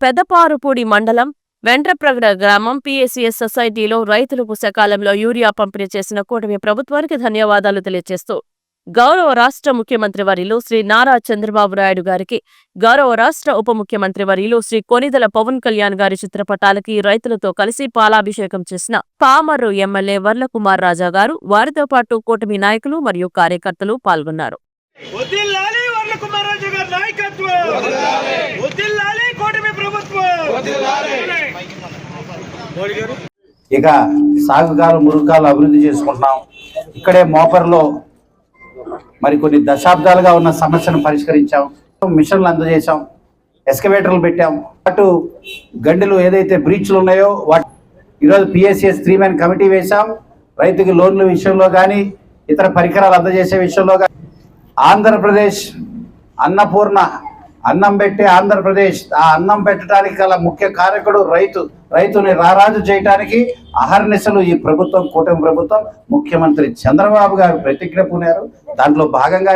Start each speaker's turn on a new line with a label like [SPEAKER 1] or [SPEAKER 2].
[SPEAKER 1] పెదపారుపూడి మండలం వెంట్రప్రగడ గ్రామం పిఎస్సిఎస్ సొసైటీలో రైతులకు సకాలంలో యూరియా పంపిణీ చేసిన కూటమి ప్రభుత్వానికి ధన్యవాదాలు తెలియజేస్తూ గౌరవ రాష్ట్ర ముఖ్యమంత్రి వర్యులు శ్రీ నారా చంద్రబాబు నాయుడు గారికి గౌరవ రాష్ట్ర ఉప ముఖ్యమంత్రి వర్యులు శ్రీ కొనిదల పవన్ కళ్యాణ్ గారి చిత్రపటాలకి రైతులతో కలిసి పాలాభిషేకం చేసిన పామర్రు ఎమ్మెల్యే వర్లకుమార్ రాజా గారు వారితో పాటు కూటమి నాయకులు మరియు కార్యకర్తలు పాల్గొన్నారు
[SPEAKER 2] వదిల్లాలి వర్ల కుమారాజు గారి నాయకత్వం వదిల్లాలి కూటమి ప్రభుత్వం మోడీ గారు
[SPEAKER 3] ఇక సాగుకాలు మురుగాలు అభివృద్ధి చేసుకుంటున్నాం. ఇక్కడే మోపర్లో మరి కొన్ని దశాబ్దాలుగా ఉన్న సమస్యను పరిష్కరించాం. మిషన్లు అందజేశాం. ఎస్కవేటర్లు పెట్టాం. అటు గండిలు ఏదైతే బ్రీచ్లు ఉన్నాయో వాటి ఈరోజు పిఎస్సిఎస్ త్రీ మ్యాన్ కమిటీ వేశాం. రైతుకి లోన్ల విషయంలో కానీ ఇతర పరికరాలు అందజేసే విషయంలో కానీ ఆంధ్రప్రదేశ్ అన్నపూర్ణ అన్నం పెట్టే ఆంధ్రప్రదేశ్ ఆ అన్నం పెట్టడానికి గల ముఖ్య కారకుడు రైతు రైతుని రారాజు చేయడానికి అహర్నిశలు ఈ ప్రభుత్వం కూటమి ప్రభుత్వం ముఖ్యమంత్రి చంద్రబాబు గారు ప్రతిజ్ఞ పూనారు. దాంట్లో భాగంగా